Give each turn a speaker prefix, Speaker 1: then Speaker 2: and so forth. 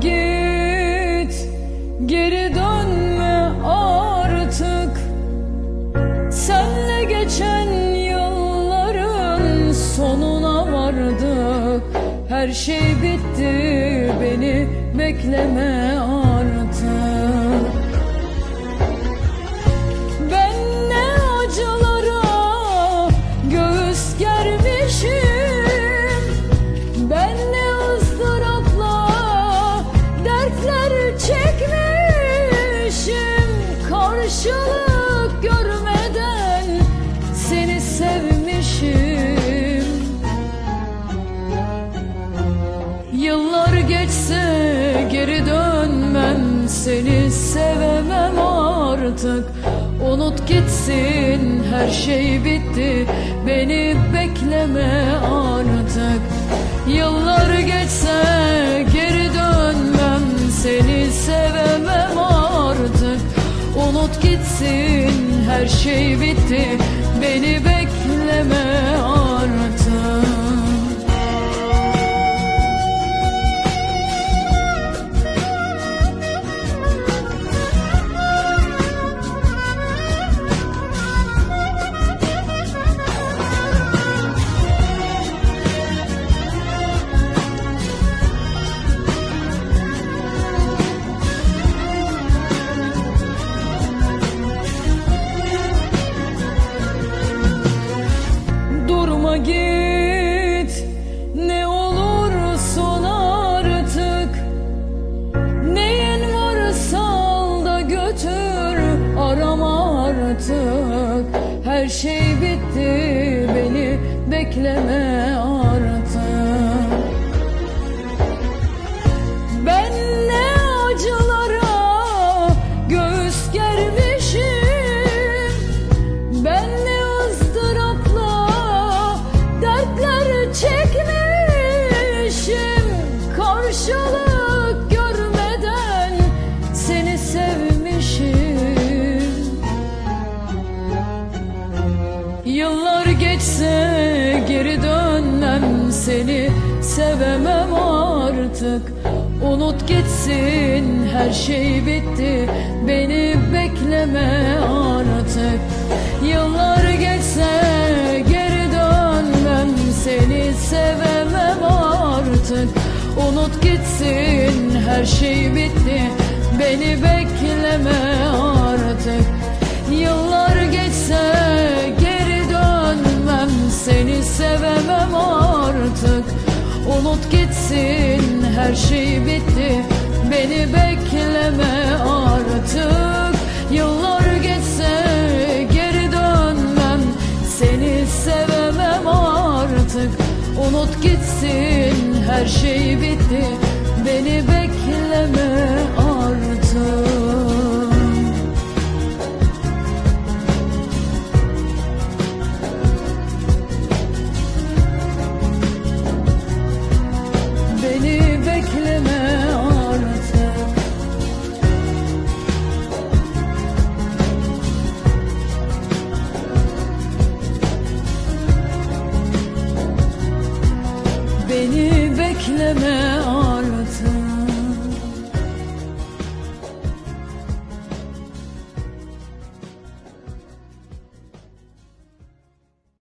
Speaker 1: git Geri dönme artık. Senle geçen yılların sonuna vardık. Her şey bitti beni bekleme artık. Ben ne acılar Seni sevemem artık. Unut gitsin her şey bitti. Beni bekleme artık. Yıllar geçse geri dönmem. Seni sevemem artık. Unut gitsin her şey bitti. Beni bekleme artık git. Ne olursun artık. Neyin varsa al da götür. Arama artık. Her şey bitti beni bekleme artık Yıllar geçse geri dönmem seni. Sevemem artık. Unut gitsin her şey bitti. Beni bekleme artık. Yıllar geçse geri dönmem seni. Sevemem artık. Unut gitsin her şey bitti. Beni bekleme Unut gitsin her şey bitti. Beni bekleme artık. Yıllar geçse geri dönmem. Seni sevemem artık. Unut gitsin her şey bitti. Beni bekleme bekleme